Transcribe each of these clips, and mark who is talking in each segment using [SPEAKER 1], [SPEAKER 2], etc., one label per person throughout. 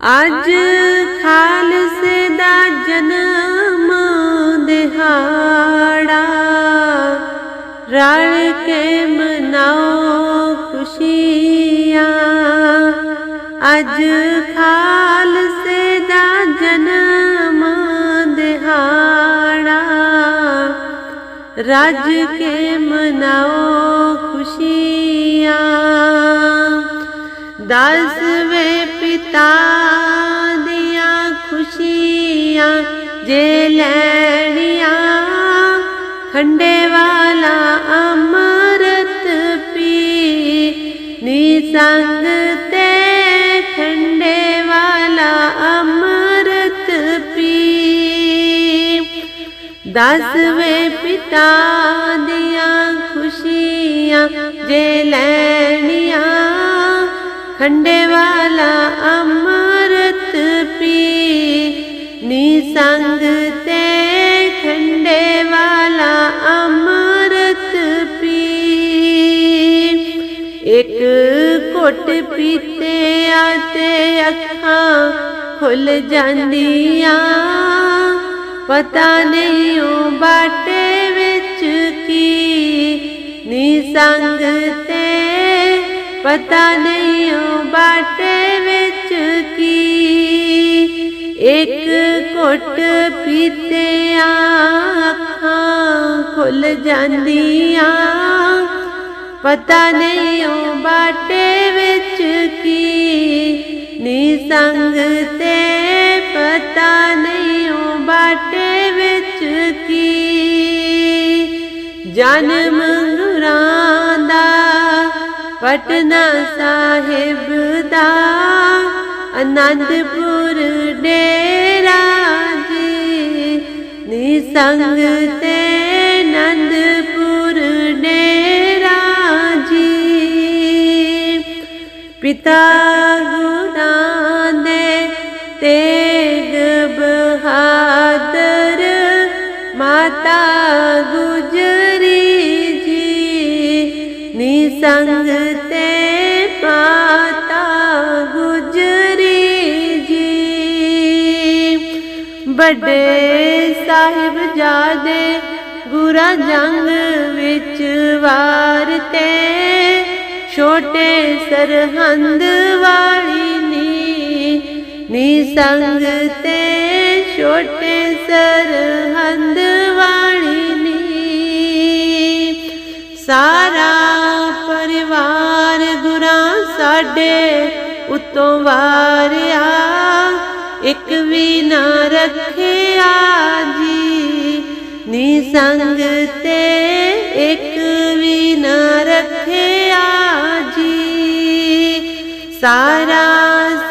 [SPEAKER 1] ਅੱਜ ਖਾਲਸੇ ਦਾ ਜਨਮ ਦਿਹਾੜਾ, ਰਲ ਕੇ ਮਨਾਓ ਖੁਸ਼ੀਆਂ। ਅੱਜ ਖਾਲਸੇ ਦਾ ਜਨਮ ਦਿਹਾੜਾ, ਰੱਜ ਕੇ ਮਨਾਓ ਖੁਸ਼ੀਆਂ। ਦਸਵੇਂ ਪਿਤਾ ਖੁਸ਼ੀਆਂ ਜੇ ਲੈਣੀਆਂ। ਖੰਡੇ ਵਾਲਾ ਅੰਮ੍ਰਿਤ ਪੀ, ਨੀ ਸੰਗ ਤੇ ਖੰਡੇ ਵਾਲਾ ਅੰਮ੍ਰਿਤ ਪੀ। ਦਸਵੇਂ ਪਿਤਾ ਦੀਆਂ ਖੁਸ਼ੀਆਂ, ਜੇ ਲੈਣੀਆਂ। ਖੰਡੇ ਵਾਲਾ ਅੰਮ੍ਰਿਤ ਪੀ ਤੇ ਖੰਡੇ ਵਾਲਾ ਅੰਮ੍ਰਿਤ ਪੀ ਇੱਕ ਘੁੱਟ ਪੀਤੇ ਆ ਅੱਖਾਂ ਖੁੱਲ ਜਾਂਦੀਆਂ। ਪਤਾ ਨਹੀਂ ਉਹ ਬਾਟੇ ਵਿੱਚ ਕੀ। ਨੀ ਤੇ ਪਤਾ ਨਹੀਂ ਉਹ ਬਾਟੇ ਇੱਕ ਘੁੱਟ ਪੀਤੇ ਅੱਖਾਂ ਖੁੱਲ ਜਾਂਦੀਆਂ। ਪਤਾ ਨਹੀਂ ਉਹ ਬਾਟੇ ਵਿੱਚ ਕੀ, ਨੀ ਸੰਗ ਤੇ ਪਤਾ ਨਹੀਂ ਉਹ ਬਾਟੇ ਵਿੱਚ ਕੀ। ਜਨਮ ਗੁਰਾਂ ਦਾ, ਪਟਨਾ ਸਾਹਿਬ ਦਾ ਅਨੰਦਪੁਰ ਡੇਰਾ ਜੀ ਨੀ ਸੰਗ ਤੇ ਆਨੰਦਪੁਰ ਡੇਰਾ ਜੀ ਪਿਤਾ ਗੁਰਾਂ ਦੇ ਤੇਗ ਬਹਾਦਰ, ਮਾਤਾ ਗੁਜਰੀ ਜੀ, ਨੀ ਵੱਡੇ ਸਾਹਿਬ ਜਾਦੇ, ਗੁਰਾ ਜੰਗ ਵਿੱਚ ਵਾਰ ਤੇ। ਛੋਟੇ ਸਰਹੰਦ ਵਾਲੀ ਨੀ ਨੀ ਸੰਗ ਤੇ। ਛੋਟੇ ਸਰਹੰਦ ਵਾਲੀ ਨੀ। ਸਾਰਾ ਪਰਿਵਾਰ ਗੁਰਾਂ ਸਾਡੇ ਉਤੋਂ ਵਾਰਿਆ। ਇੱਕ ਵੀ ਨਾ ਰੱਖਿਆ ਜੀ ਨੀ ਸੰਗ ਤੇ ਇੱਕ ਵੀ ਨਾ ਰੱਖਿਆ ਜੀ ਸਾਰਾ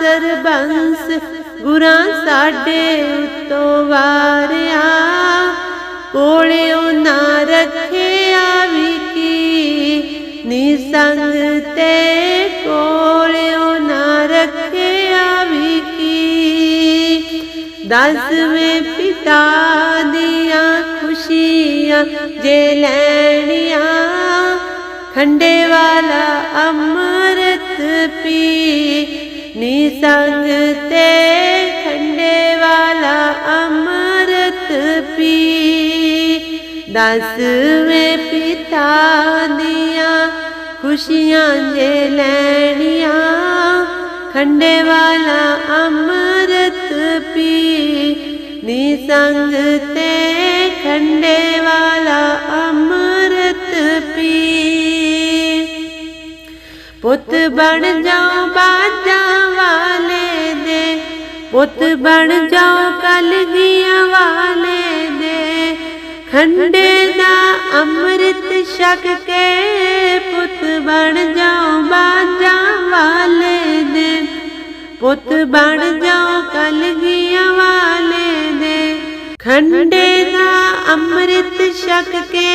[SPEAKER 1] ਸਰਬੰਸ ਗੁਰਾਂ ਸਾਡੇ ਉਤੋਂ ਵਾਰਿਆ, ਕੋਲਿਓ ਨਾ ਰੱਖਿਆ ਵੀ ਕੀ, ਨੀ ਸੰਗ ਤੇ ਦਸਵੇਂ ਪਿਤਾ ਦੀਆਂ ਖੁਸ਼ੀਆਂ ਜੇ ਲੈਣੀਆਂ, ਖੰਡੇ ਵਾਲਾ ਅੰਮ੍ਰਿਤ ਪੀ। ਨੀ ਸੰਗ ਤੇ ਖੰਡੇ ਵਾਲਾ ਅੰਮ੍ਰਿਤ ਪੀ। ਦਸਵੇਂ ਪਿਤਾ ਦੀਆਂ ਖੁਸ਼ੀਆਂ ਜੇ ਲੈਣੀਆਂ, ਖੰਡੇ ਵਾਲਾ ਅੰਮ੍ਰਿਤ ਪੀ। ਨੀ ਸੰਗ ਤੇ ਖੰਡੇ ਵਾਲਾ ਅੰਮ੍ਰਿਤ ਪੀ। ਪੁੱਤ ਬਣ ਜਾਓ ਬਾਜਾਂ ਵਾਲੇ ਦੇ। ਪੁੱਤ ਬਣ ਜਾਓ ਕਲਗੀਆਂ ਵਾਲੇ ਦੇ। ਖੰਡੇ ਦਾ ਅੰਮ੍ਰਿਤ ਛਕ ਕੇ ਪੁੱਤ ਬਣ ਜਾਓ ਕਲਗੀਆਂ ਵਾਲੇ ਦੇ। ਖੰਡੇ ਦਾ ਅੰਮ੍ਰਿਤ ਛਕ ਕੇ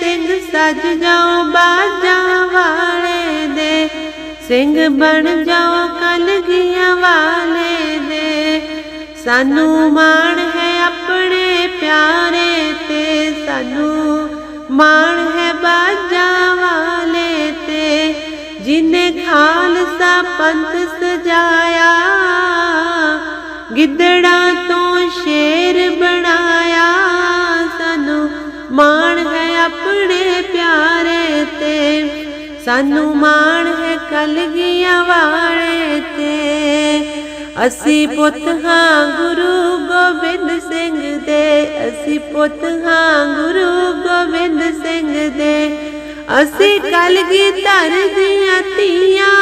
[SPEAKER 1] ਸਿੰਘ ਸਜ ਜਾਓ ਬਾਜਾਂ ਵਾਲੇ ਦੇ। ਸਿੰਘ ਬਣ ਜਾਓ ਕਲਗੀਆਂ ਵਾਲੇ ਦੇ। ਸਾਨੂੰ ਮਾਣ ਹੈ ਆਪਣੇ ਪਿਆਰੇ ਤੇ। ਸਾਨੂੰ ਮਾਣ ਹੈ ਬਾਜਾਂ ਵਾਲੇ ਜਿਨੇ ਖਾਲਸਾ ਪੰਥ ਸਜਾਇਆ, ਗਿੱਦੜਾਂ ਤੋਂ ਸ਼ੇਰ ਬਣਾਇਆ, ਸਾਨੂੰ ਮਾਣ ਹੈ ਆਪਣੇ ਪਿਆਰੇ ਤੇ, ਸਾਨੂੰ ਮਾਣ ਹੈ ਕਲਗੀਆਂ ਵਾਲੇ ਤੇ। ਅਸੀਂ ਪੁੱਤ ਹਾਂ ਗੁਰੂ ਗੋਬਿੰਦ ਸਿੰਘ ਦੇ, ਅਸੀਂ ਪੁੱਤ ਹਾਂ ਗੁਰੂ ਗੋਬਿੰਦ ਸਿੰਘ ਦੇ। ਅਸੀਂ ਕਲਗੀ ਧਰ ਦੀਆਂ ਧੀਆਂ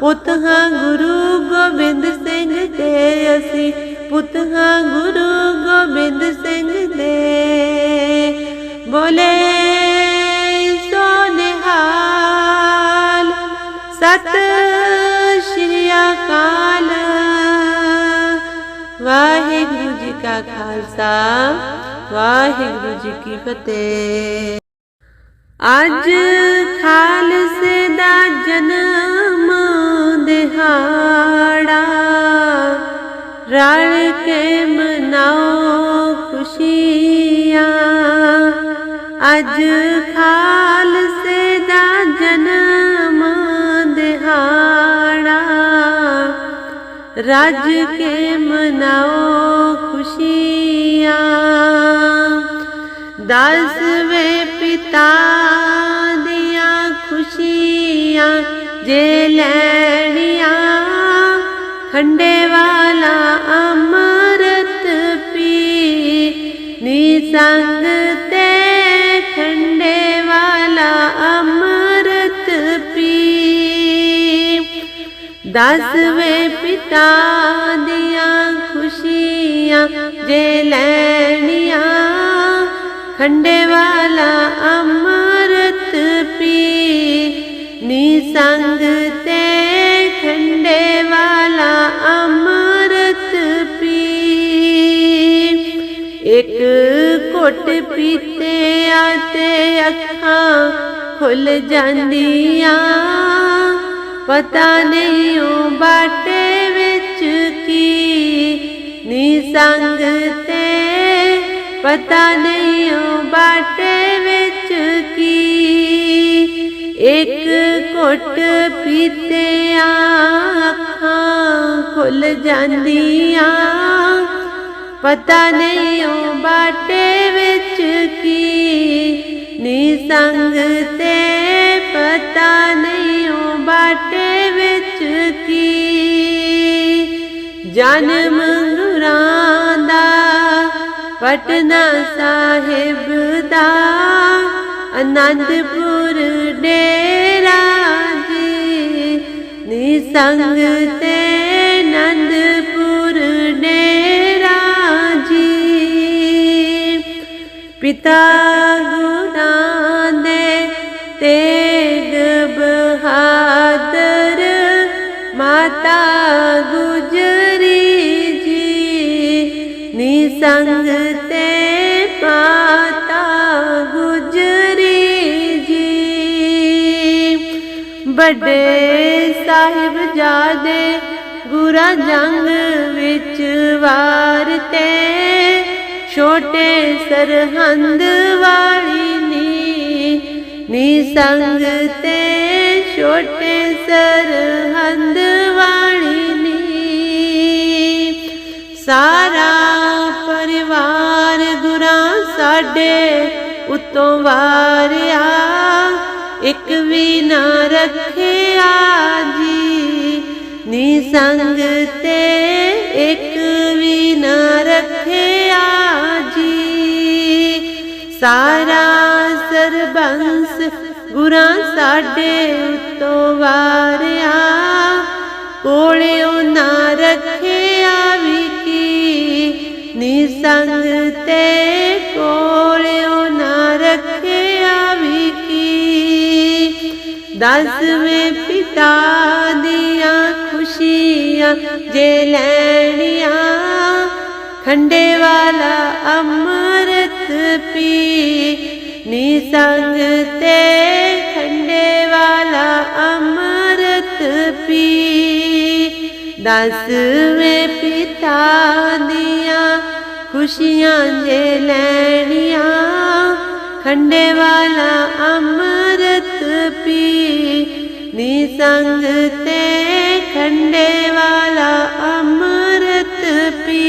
[SPEAKER 1] ਪੁੱਤ ਹਾਂ ਗੁਰੂ ਗੋਬਿੰਦ ਸਿੰਘ ਦੇ ਅਸੀਂ ਪੁੱਤ ਹਾਂ ਗੁਰੂ ਗੋਬਿੰਦ ਸਿੰਘ ਦੇ ਬੋਲੇ ਸੋ ਨਿਹਾਲ ਸਤਿ ਸ਼੍ਰੀ ਅਕਾਲ ਵਾਹਿਗੁਰੂ ਜੀ ਕਾ ਖਾਲਸਾ ਵਾਹਿਗੁਰੂ ਜੀ ਕੀ ਫਤਿਹ ਅੱਜ ਖਾਲਸੇ ਦਾ ਜਨਮ ਦਿਹਾੜਾ। ਰਲ ਕੇ ਮਨਾਓ ਖੁਸ਼ੀਆਂ। ਅੱਜ ਖਾਲਸੇ ਦਾ ਜਨਮ ਦਿਹਾੜਾ। ਰੱਜ ਕੇ ਮਨਾਓ ਖੁਸ਼ੀਆਂ। ਦਸਵੇਂ ਪਿਤਾ ਦੀਆਂ ਖੁਸ਼ੀਆਂ ਜੇ ਲੈਣੀਆਂ, ਖੰਡੇ ਵਾਲਾ ਅੰਮ੍ਰਿਤ ਪੀ। ਨੀ ਸੰਗ ਤੇ ਖੰਡੇ ਵਾਲਾ ਅੰਮ੍ਰਿਤ ਪੀ। ਦਸਵੇਂ ਪਿਤਾ ਦੀਆਂ ਖੁਸ਼ੀਆਂ ਜੇ ਲੈਣੀਆਂ ਖੰਡੇ ਵਾਲਾ ਅੰਮ੍ਰਿਤ ਪੀ। ਨੀ ਸੰਗ ਤੇ ਖੰਡੇ ਵਾਲਾ ਅਮਰਤ ਪੀ। ਇੱਕ ਘੁੱਟ ਪੀਤੇ ਆ ਅੱਖਾਂ ਖੁੱਲ ਜਾਂਦੀਆਂ। ਪਤਾ ਨਹੀਂ ਉਹ ਬਾਟੇ ਵਿੱਚ ਕੀ। ਨੀ ਸੰਗ ਪਤਾ ਨਹੀਂ ਉਹ ਬਾਟੇ ਵਿੱਚ ਕੀ। ਇੱਕ ਘੁੱਟ ਪੀਤੇ ਅੱਖਾਂ ਖੁੱਲ ਜਾਂਦੀਆਂ। ਪਤਾ ਨਹੀਂ ਉਹ ਬਾਟੇ ਵਿੱਚ ਕੀ। ਨੀ ਸੰਗ ਤੇ ਪਤਾ ਨਹੀਂ ਉਹ ਬਾਟੇ ਵਿੱਚ ਕੀ। ਜਨਮ ਗੁਰਾਂ ਪਟਨਾ ਸਾਹਿਬ ਦਾ ਅਨੰਦਪੁਰ ਡੇਰਾ ਜੀ ਨੀ ਸੰਗ ਤੇ ਅਨੰਦਪੁਰ ਡੇਰਾ ਜੀ ਪਿਤਾ ਗੁਰਾਂ ਦੇ ਤੇਗ ਬਹਾਦਰ ਮਾਤਾ ਗੁਜਰੀ ਜੀ ਨੀ ਵੱਡੇ ਸਾਹਿਬ ਜਾਦੇ, ਗੁਰਾ ਜੰਗ ਵਿੱਚ ਵਾਰ ਤੇ। ਛੋਟੇ ਸਰਹੰਦ ਵਾਲੀ ਨੀ ਨੀ ਸੰਗ ਤੇ। ਛੋਟੇ ਸਰਹੰਦ ਵਾਲੀ ਨੀ। ਸਾਰਾ ਪਰਿਵਾਰ ਗੁਰਾਂ ਸਾਡੇ ਉਤੋਂ ਵਾਰਿਆ। ਇੱਕ ਵੀ ਨਾ ਰੱਖਿਆ ਜੀ ਨੀ ਸੰਗ ਤੇ ਇੱਕ ਵੀ ਨਾ ਰੱਖਿਆ ਜੀ ਸਾਰਾ ਸਰਬੰਸ ਗੁਰਾਂ ਸਾਡੇ ਉਤੋਂ ਵਾਰਿਆ, ਕੋਲਿਓ ਨਾ ਰੱਖਿਆ ਵੀ ਕੀ, ਨੀ ਸੰਗ ਤੇ ਕੋਲਿਓ ਦਸਵੇਂ ਪਿਤਾ ਦੀਆਂ ਖੁਸ਼ੀਆਂ ਜੇ ਲੈਣੀਆਂ। ਖੰਡੇ ਵਾਲਾ ਅੰਮ੍ਰਿਤ ਪੀ। ਨੀ ਸੰਗ ਤੇ ਖੰਡੇ ਵਾਲਾ ਅੰਮ੍ਰਿਤ ਪੀ। ਦਸਵੇਂ ਪਿਤਾ ਦੀਆਂ ਖੁਸ਼ੀਆਂ ਜੇ ਲੈਣੀਆਂ। ਖੰਡੇ ਵਾਲਾ ਅੰਮ੍ਰਿਤ ਅੰਮ੍ਰਿਤ ਪੀ ਨਿਸੰਗ ਤੇ ਖੰਡੇ ਵਾਲਾ ਅੰਮ੍ਰਿਤ ਪੀ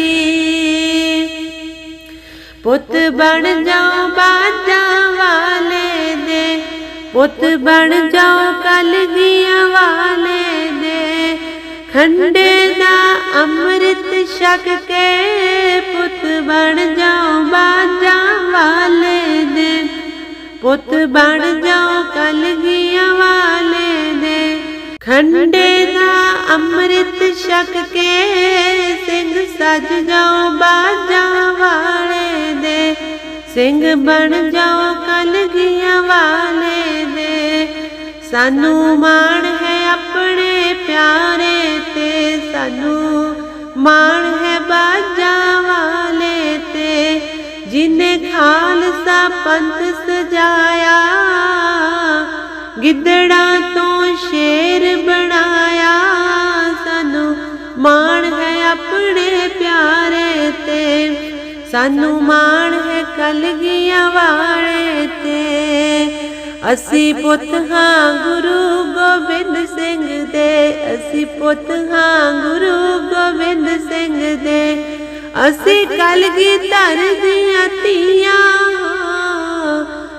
[SPEAKER 1] ਪੁੱਤ ਬਣ ਜਾਓ ਬਾਜਾ ਵਾਲੇ ਦੇ ਪੁੱਤ ਬਣ ਜਾਓ ਕਲਗੀਆਂ ਵਾਲੇ ਦੇ ਖੰਡੇ ਦਾ ਅੰਮ੍ਰਿਤ ਛਕ ਕੇ ਪੁੱਤ ਬਣ ਜਾਓ ਬਾਜਾ ਵਾਲੇ ਦੇ ਪੁੱਤ ਬਣ ਜਾਓ ਕਲਗੀਆਂ ਵਾਲੇ ਦੇ। ਖੰਡੇ ਦਾ ਅੰਮ੍ਰਿਤ ਛਕ ਕੇ ਸਿੰਘ ਸਜ ਜਾਓ ਬਾਜਾ ਵਾਲੇ ਦੇ। ਸਿੰਘ ਬਣ ਜਾਓ ਕਲਗੀਆਂ ਵਾਲੇ ਦੇ। ਸਾਨੂੰ ਮਾਣ ਹੈ ਆਪਣੇ ਪਿਆਰੇ ਤੇ। ਸਾਨੂੰ ਮਾਣ ਹੈ ਬਾਜਾ ਵਾਲੇ ਤੇ। ਜਿਨੇ ਖਾਲਸਾ ਪੰਥ ਸਜਾਇਆ ਗਿੱਦੜਾਂ ਤੋਂ ਸ਼ੇਰ ਬਣਾਇਆ। ਸਾਨੂੰ ਮਾਣ ਹੈ ਆਪਣੇ ਪਿਆਰੇ ਤੇ, ਸਾਨੂੰ ਮਾਣ ਹੈ ਕਲਗੀਆਂ ਵਾਲੇ ਤੇ। ਅਸੀਂ ਪੁੱਤ ਹਾਂ ਗੁਰੂ ਗੋਬਿੰਦ ਸਿੰਘ ਦੇ, ਅਸੀਂ ਪੁੱਤ ਹਾਂ ਗੁਰੂ ਗੋਬਿੰਦ ਸਿੰਘ ਦੇ। ਅਸੀਂ ਕਲਗੀ ਧਰ ਦੀਆਂ ਧੀਆਂ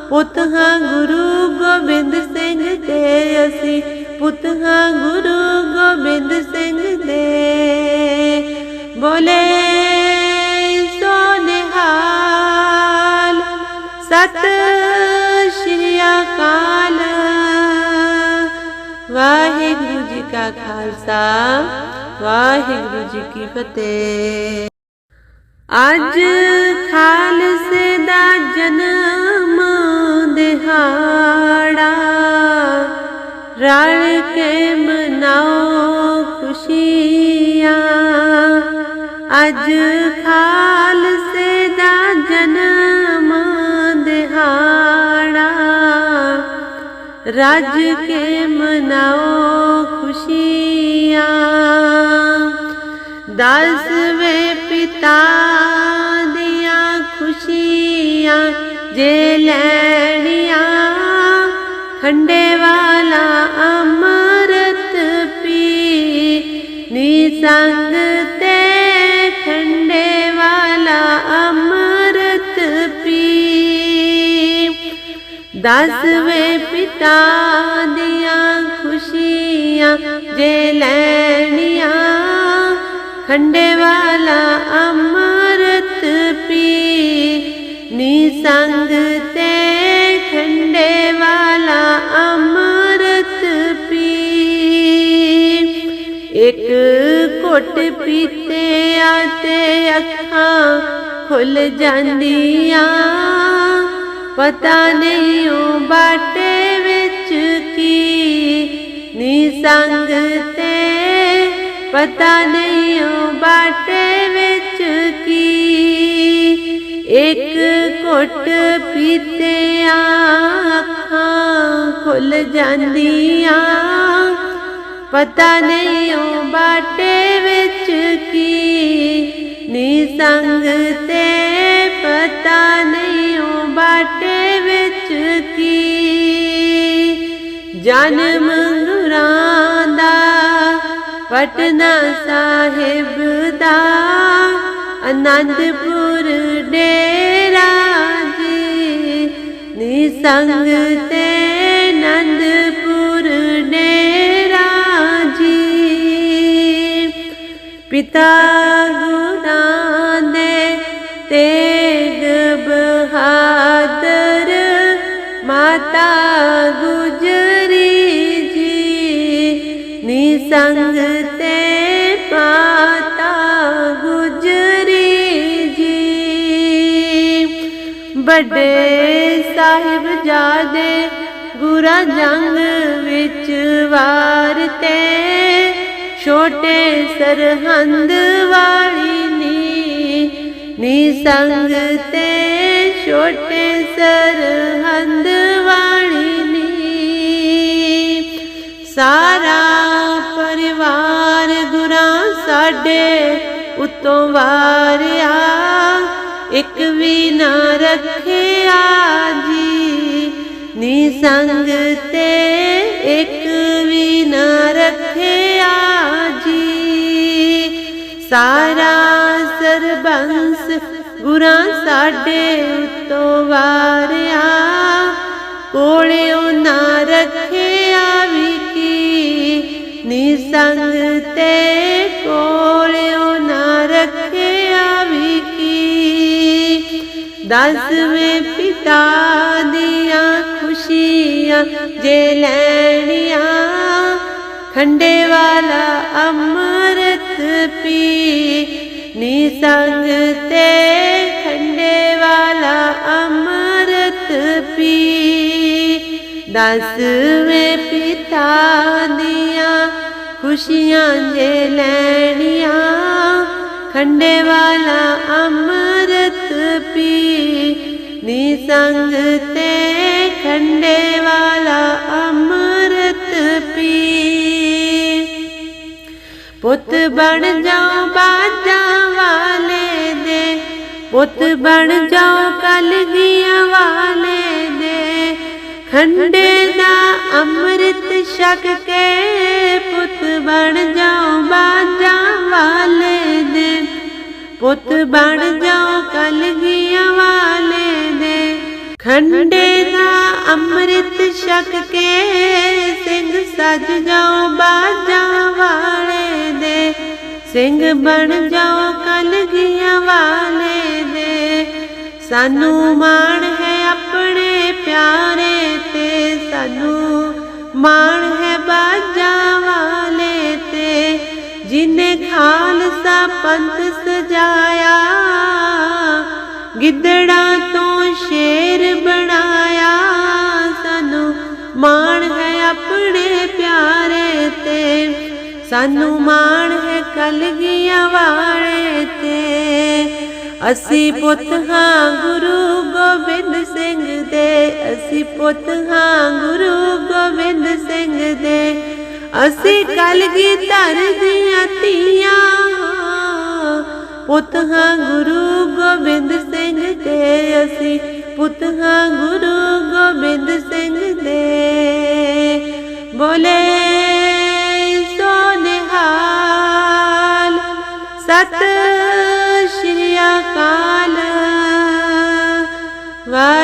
[SPEAKER 1] ਪੁੱਤ ਹਾਂ ਗੁਰੂ ਗੋਬਿੰਦ ਸਿੰਘ ਦੇ ਅਸੀਂ, ਪੁੱਤ ਹਾਂ ਗੁਰੂ ਗੋਬਿੰਦ ਸਿੰਘ ਦੇ। ਬੋਲੇ ਸੋਨਿਹਾਲ, ਸਤ ਸ਼੍ਰੀ ਅਕਾਲ। ਵਾਹਿਗੁਰੂ ਜੀ ਕਾ ਖਾਲਸਾ, ਵਾਹਿਗੁਰੂ ਜੀ ਕੀ ਫਤਿਹ। ਅੱਜ ਖਾਲਸੇ ਦਾ ਜਨਮ ਦਿਹਾੜਾ ਰਲ ਕੇ ਮਨਾਓ ਖੁਸ਼ੀਆਂ। ਅੱਜ ਖਾਲਸੇ ਦਾ ਜਨਮ ਦਿਹਾੜਾ, ਰੱਜ ਕੇ ਮਨਾਓ ਖੁਸ਼ੀਆਂ। ਦਸਵੇਂ ਪਿਤਾ ਦੀਆਂ ਖੁਸ਼ੀਆਂ ਜੇ ਲੈਣੀਆਂ ਖੰਡੇ ਵਾਲਾ ਅੰਮ੍ਰਿਤ ਪੀ। ਨੀ ਸੰਗ ਤੇ ਖੰਡੇ ਵਾਲਾ ਅੰਮ੍ਰਿਤ ਪੀ। ਦਸਵੇਂ ਪਿਤਾ ਦੀਆਂ ਖੁਸ਼ੀਆਂ ਜੇ ਲੈਣੀਆਂ। ਖੰਡੇ ਵਾਲਾ ਅੰਮ੍ਰਿਤ ਪੀ। ਘੁੱਟ ਪੀਤੇ ਆ ਤੇ ਅੱਖਾਂ ਖੁੱਲ ਜਾਂਦੀਆਂ। ਪਤਾ ਨਹੀਂ ਉਹ ਬਾਟੇ ਵਿੱਚ ਕੀ ਨੀ ਸੰਗ ਤੇ। ਪਤਾ ਨਹੀਂ ਉਹ ਬਾਟੇ ਵਿੱਚ ਕੀ। ਇੱਕ ਘੁੱਟ ਪੀਤਿਆਂ ਅੱਖਾਂ ਖੁੱਲ ਜਾਂਦੀਆਂ। ਪਤਾ ਨਹੀਂ ਉਹ ਬਾਟੇ ਵਿੱਚ ਕੀ। ਨੀ ਸੰਗ ਤੇ ਪਤਾ ਨਹੀਂ ਉਹ ਬਾਟੇ ਵਿੱਚ ਕੀ। ਜਨਮ ਗੁਰਾਂ ਦਾ, ਪਟਨਾ ਸਾਹਿਬ ਦਾ, ਅਨੰਦਪੁਰ ਡੇਰਾ ਜੀ। ਨੀ ਸੰਗ ਤੇ ਪਿਤਾ ਗੁਰਾਂ ਦੇ ਤੇਗ ਬਹਾਦਰ ਮਾਤਾ ਗੁਜਰੀ ਜੀ ਨੀਸੰਗ ਤੇ ਮਾਤਾ ਗੁਜਰੀ ਜੀ। ਵੱਡੇ ਸਾਹਿਬ ਜਾਦੇ ਗੁਰਾ ਜੰਗ ਵਿੱਚ ਵਾਰ ਤੇ ਛੋਟੇ ਸਰਹੰਦ ਵਾਲੀ ਨੀ ਨੀ ਸੰਗ ਤੇ ਛੋਟੇ ਸਰਹੰਦ ਵਾਲੀ ਨੀ। ਸਾਰਾ ਪਰਿਵਾਰ ਗੁਰਾਂ ਸਾਡੇ ਉਤੋਂ ਵਾਰਿਆ, ਇੱਕ ਵੀ ਨਾ ਰੱਖਿਆ ਜੀ। ਨੀ ਸੰਗ ਤੇ ਇੱਕ ਸਾਰਾ ਸਰਬੰਸ ਗੁਰਾਂ ਸਾਡੇ ਉਤੋਂ ਵਾਰਿਆ। ਕੋਲਿਓ ਨਾ ਰੱਖਿਆ ਵੀ ਕੀ ਨੀ ਤੇ ਕੋਲਿਓ ਨਾ ਰੱਖਿਆ ਵੀ ਕੀ। ਦਸਵੇਂ ਪਿਤਾ ਦੀਆਂ ਖੁਸ਼ੀਆਂ ਜੇ ਲੈਣੀਆਂ, ਖੰਡੇ ਵਾਲਾ ਅੰਮ੍ਰਿਤ ਸੰਗ ਤੇ ਖੰਡੇ ਵਾਲਾ ਅੰਮ੍ਰਿਤ ਪੀ। ਦਸਵੇਂ ਪਿਤਾ ਦੀਆਂ ਖੁਸ਼ੀਆਂ ਜੇ ਲੈਣੀਆਂ, ਖੰਡੇ ਵਾਲਾ ਅੰਮ੍ਰਿਤ ਪੀ। ਨੀ ਸੰਗ ਤੇ ਖੰਡੇ ਵਾਲਾ ਅੰਮ੍ਰਿਤ ਪੀ। ਪੁੱਤ ਬਣ ਜਾਓ ਬਾਜਾਂ ਪੁੱਤ ਬਣ ਜਾਓ ਕਲਗੀਆਂ ਵਾਲੇ ਦੇ। ਖੰਡੇ ਦਾ ਅੰਮ੍ਰਿਤ ਛਕ ਕੇ ਪੁੱਤ ਬਣ ਜਾਓ ਬਾਜਾ ਵਾਲੇ ਦੇ। ਪੁੱਤ ਬਣ ਜਾਓ ਕਲਗੀਆਂ ਵਾਲੇ ਦੇ। ਖੰਡੇ ਦਾ ਅੰਮ੍ਰਿਤ ਛਕ ਕੇ ਸਿੰਘ ਸਜ ਜਾਓ ਬਾਜਾ ਵਾਲੇ ਦੇ। ਸਿੰਘ ਬਣ ਜਾਓ ਕਲਗੀਆਂ ਵਾਲੇ ਦੇ। ਸਾਨੂੰ ਮਾਣ ਹੈ ਆਪਣੇ ਪਿਆਰੇ ਤੇ, ਸਾਨੂੰ ਮਾਣ ਹੈ ਬਾਜਾ ਵਾਲੇ ਤੇ। ਜਿਨੇ ਖਾਲਸਾ ਪੰਥ ਸਜਾਇਆ, ਗਿੱਦੜਾਂ ਤੋਂ ਸ਼ੇਰ ਬਣਾ ਸਾਨੂੰ ਮਾਣ ਹੈ ਕਲਗੀਆਂ ਵਾਲੇ ਤੇ। ਅਸੀਂ ਪੁੱਤ ਹਾਂ ਗੁਰੂ ਗੋਬਿੰਦ ਸਿੰਘ ਦੇ। ਅਸੀਂ ਪੁੱਤ ਹਾਂ ਗੁਰੂ ਗੋਬਿੰਦ ਸਿੰਘ ਦੇ। ਅਸੀਂ ਕਲਗੀ ਧਰ ਦੀਆਂ ਧੀਆਂ ਪੁੱਤ ਹਾਂ ਗੁਰੂ ਗੋਬਿੰਦ ਸਿੰਘ ਦੇ। ਅਸੀਂ ਪੁੱਤ ਹਾਂ ਗੁਰੂ ਗੋਬਿੰਦ ਸਿੰਘ ਦੇ। ਬੋਲੇ